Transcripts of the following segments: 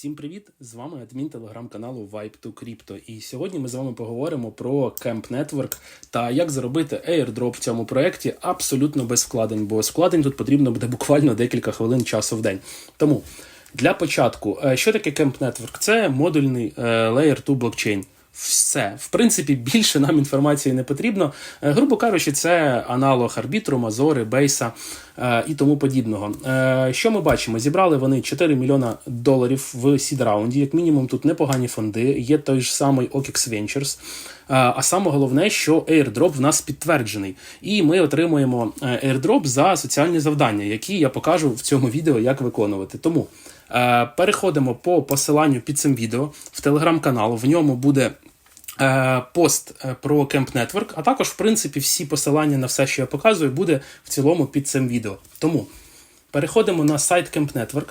Всім привіт! З вами адмін телеграм-каналу Vibe to Crypto. І сьогодні ми з вами поговоримо про Camp Network та як заробити airdrop в цьому проєкті абсолютно без вкладень, бо з вкладень тут потрібно буде буквально декілька хвилин часу в день. Тому для початку, е, що таке Camp Network? Це модульний е, Layer 2 блокчейн. Все, в принципі, більше нам інформації не потрібно. Е, Грубо кажучи, це аналог арбітру, Мазори, Бейса е, і тому подібного. Е, Що ми бачимо? Зібрали вони 4 мільйона доларів в сід-раунді. Як мінімум, тут непогані фонди. Є той ж самий OKX Ventures. Е, А саме головне, що airdrop в нас підтверджений, і ми отримуємо е, airdrop за соціальні завдання, які я покажу в цьому відео, як виконувати. Тому переходимо по посиланню під цим відео в телеграм-канал. В ньому буде е, пост е, про Camp Network, а також, в принципі, всі посилання на все, що я показую, буде в цілому під цим відео. Тому переходимо на сайт Camp Network.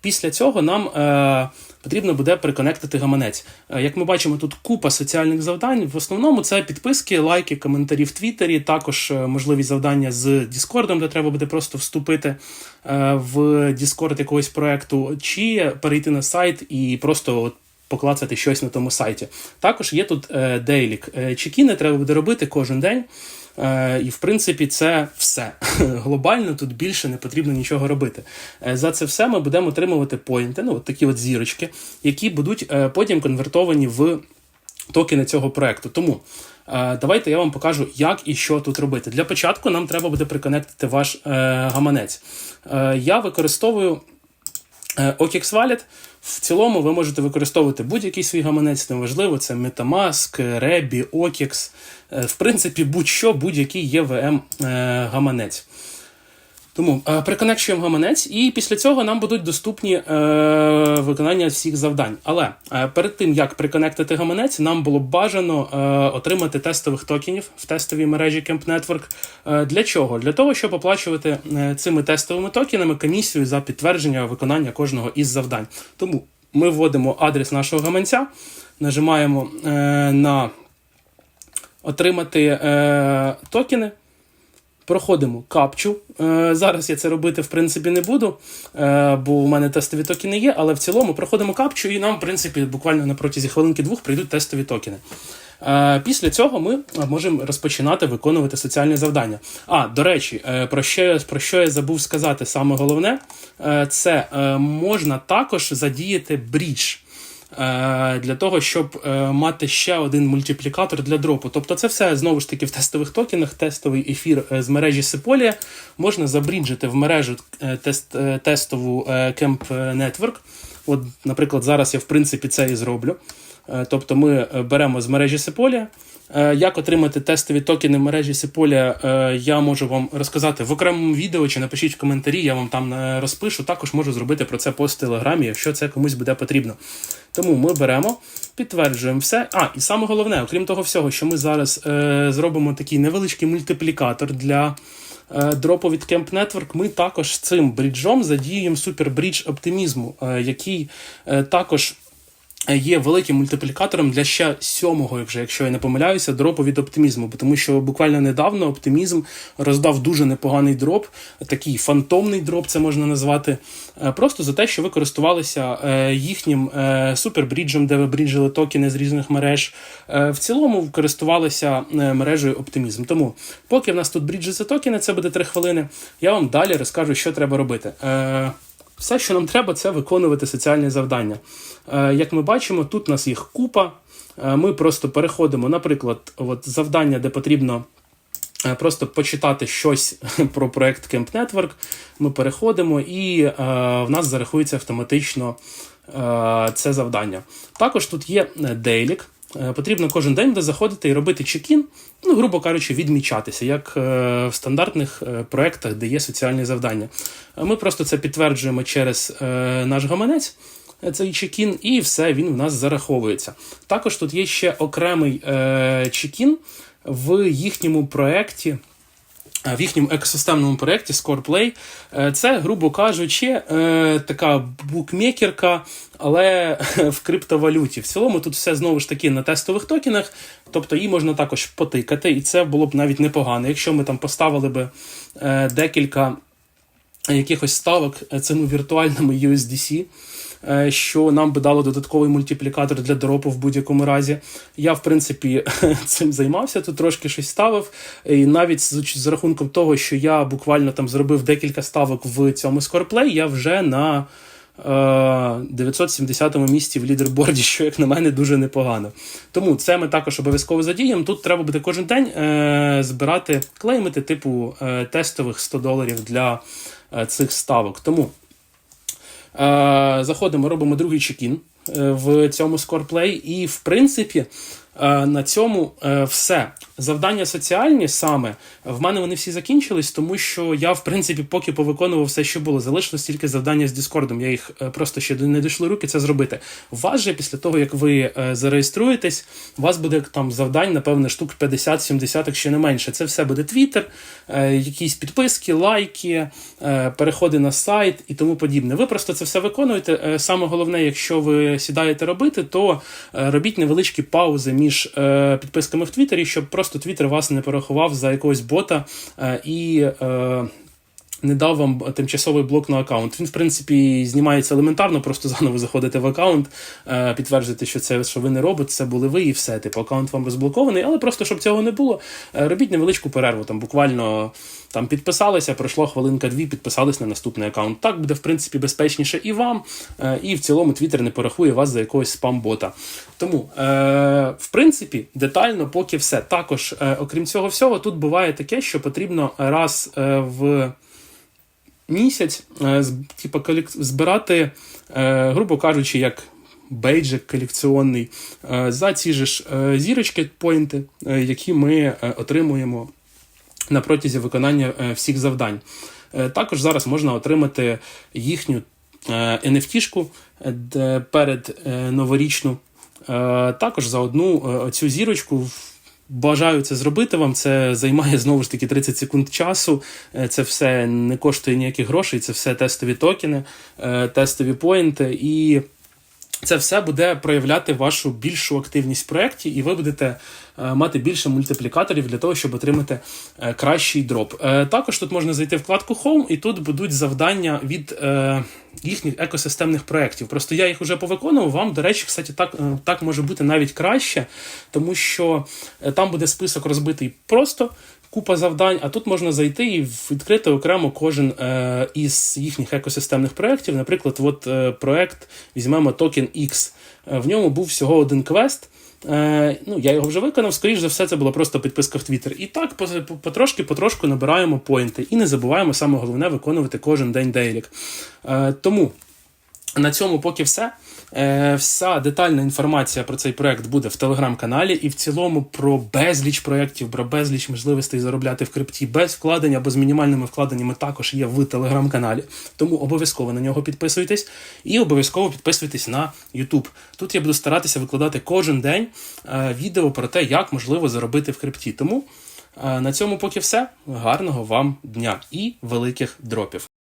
Після цього нам е, потрібно буде приконектити гаманець. Е, як ми бачимо, тут купа соціальних завдань. В основному це підписки, лайки, коментарі в Твіттері, також е, можливість завдання з Діскордом, де треба буде просто вступити е, в Діскорд якогось проекту, чи перейти на сайт і просто поклацати щось на тому сайті. Також є тут е, дейлік. Е, чекіни треба буде робити кожен день. Е, І в принципі це все. Глобально тут більше не потрібно нічого робити. За це все ми будемо отримувати поінти, ну от такі от зірочки, які будуть потім конвертовані в токени цього проекту. Тому давайте я вам покажу, як і що тут робити. Для початку нам треба буде приконектити ваш гаманець. Я використовую. Е, OKX Wallet. В цілому ви можете використовувати будь-який свій гаманець, неважливо, це Metamask, Rebi, OKX, е, в принципі, будь-що, будь-який EVM е, гаманець. Тому е, приконекчуємо гаманець, і після цього нам будуть доступні е, виконання всіх завдань. Але е, перед тим як приконектити гаманець, нам було б бажано е, отримати тестових токенів в тестовій мережі Camp Network. Е, для чого? Для того, щоб оплачувати е, цими тестовими токенами комісію за підтвердження виконання кожного із завдань. Тому ми вводимо адрес нашого гаманця, нажимаємо е, на отримати е, токени. Проходимо капчу. Е, зараз я це робити в принципі не буду, е, бо у мене тестові токени є, але в цілому проходимо капчу, і нам, в принципі, буквально на протязі хвилинки-двох прийдуть тестові токени. Е, Після цього ми можемо розпочинати виконувати соціальні завдання. А, до речі, про що, про що я забув сказати, саме головне, це можна також задіяти брідж. Е, Для того, щоб е, мати ще один мультиплікатор для дропу. Тобто це все знову ж таки в тестових токенах, тестовий ефір е, з мережі Sepolia можна забріджити в мережу тест, тестову Camp Network. От, наприклад, зараз я в принципі це і зроблю. Е, Тобто ми е, беремо з мережі Sepolia. Е, Як отримати тестові токени в мережі е, я можу вам розказати в окремому відео чи напишіть в коментарі, я вам там розпишу. Також можу зробити про це пост в телеграмі, якщо це комусь буде потрібно. Тому ми беремо, підтверджуємо все. А, і саме головне, окрім того всього, що ми зараз зробимо такий невеличкий мультиплікатор для дропу від Camp Network, ми також цим бріджом задіюємо супербрідж оптимізму, який також. Є великим мультиплікатором для ще сьомого, якщо, якщо я не помиляюся, дропу від оптимізму. Тому що буквально недавно оптимізм роздав дуже непоганий дроп, такий фантомний дроп, це можна назвати, е, просто за те, що ви користувалися е, їхнім е, супербріджем, де ви бріджили токени з різних мереж. В цілому користувалися мережею оптимізм. Тому, поки в нас тут бріджаться токени, це буде 3 хвилини. Я вам далі розкажу, що треба робити. Все, що нам треба, це виконувати соціальні завдання. Е, Як ми бачимо, тут у нас їх купа. Е, Ми просто переходимо, наприклад, от завдання, де потрібно е, просто почитати щось про проект Camp Network. Ми переходимо, і в нас зарахується автоматично це завдання. Також тут є дейлік. Потрібно кожен день буде заходити і робити чекін, ну, грубо кажучи, відмічатися, як е, в стандартних е, проєктах, де є соціальні завдання. Е, Ми просто це підтверджуємо через е, наш гаманець, е, цей чекін, і все, він в нас зараховується. Також тут є ще окремий е, чекін в їхньому проєкті. Е, В їхньому екосистемному проєкті ScorePlay. Е, Це, грубо кажучи, е, така букмекерка, але в криптовалюті. В цілому тут все знову ж таки на тестових токенах, тобто її можна також потикати, і це було б навіть непогано. Якщо ми там поставили би декілька якихось ставок цими віртуальними USDC, що нам би дало додатковий мультиплікатор для дропу в будь-якому разі. Я, в принципі, цим займався, тут трошки щось ставив. І навіть з, з рахунком того, що я буквально там зробив декілька ставок в цьому Scoreplay, я вже на. е, 970-му місці в лідерборді, що, як на мене, дуже непогано. Тому це ми також обов'язково задіємо. Тут треба буде кожен день е, збирати, клеймити, типу е, тестових 100 доларів для е, цих ставок. Тому е, заходимо, робимо другий чекін е, в цьому Scoreplay, і в принципі. е, На цьому е, все. Завдання соціальні саме в мене вони всі закінчились, тому що я, в принципі, поки повиконував все, що було. Залишилось тільки завдання з Діскордом. Я їх е, просто ще не дійшли руки це зробити. У вас же після того, як ви е, зареєструєтесь, у вас буде там завдань, напевне, штук 50-70, якщо не менше. Це все буде Твіттер, якісь підписки, лайки, е, переходи на сайт і тому подібне. Ви просто це все виконуєте. Саме головне, якщо ви сідаєте робити, то робіть невеличкі паузи між підписками в Твіттері, щоб просто Твіттер вас не порахував за якогось бота е, і. Не дав вам тимчасовий блок на аккаунт. Він, в принципі, знімається елементарно, просто заново заходите в аккаунт, е, підтверджуєте, що це що ви не робот, це були ви, і все. Типу, аккаунт вам розблокований, але просто щоб цього не було, е, робіть невеличку перерву. Там буквально там підписалися, пройшло хвилинка-дві, підписались на наступний аккаунт. Так буде, в принципі, безпечніше і вам, е, і в цілому Твіттер не порахує вас за якогось спам-бота. Тому, в принципі, детально поки все. Також, окрім цього всього, тут буває таке, що потрібно раз в місяць, типу, збирати, е, грубо кажучи, як бейджик колекціонний, е, за ці ж зірочки поінти, які ми отримуємо на протязі виконання всіх завдань. Також зараз можна отримати їхню NFT-шку перед новорічну. Також за одну цю зірочку в- Бажаю це зробити вам. Це займає знову ж таки 30 секунд часу. Е, Це все не коштує ніяких грошей, це все тестові токени, е, тестові поінти. І це все буде проявляти вашу більшу активність в проєкті, і ви будете е, мати більше мультиплікаторів для того, щоб отримати е, кращий дроп. Е, Також тут можна зайти вкладку Home, і тут будуть завдання від їхніх екосистемних проєктів. Просто я їх вже повиконував. Вам, до речі, кстати, так, так може бути навіть краще, тому що там буде список розбитий просто. Купа завдань, а тут можна зайти і відкрити окремо кожен е, із їхніх екосистемних проєктів. Наприклад, от е, проєкт візьмемо токен X. Е, в ньому був всього один квест. Ну, я його вже виконав. Скоріш за все, це була просто підписка в Твіттер. І так по- по- потрошки, потрошку набираємо поінти. І не забуваємо саме головне виконувати кожен день дейлік. Тому на цьому поки все. Е, Вся детальна інформація про цей проект буде в телеграм-каналі, і в цілому про безліч проєктів, про безліч можливостей заробляти в крипті без вкладень або з мінімальними вкладеннями також є в телеграм-каналі. Тому обов'язково на нього підписуйтесь і обов'язково підписуйтесь на YouTube. Тут я буду старатися викладати кожен день е, відео про те, як можливо заробити в крипті. Тому е, на цьому поки все. Гарного вам дня і великих дропів.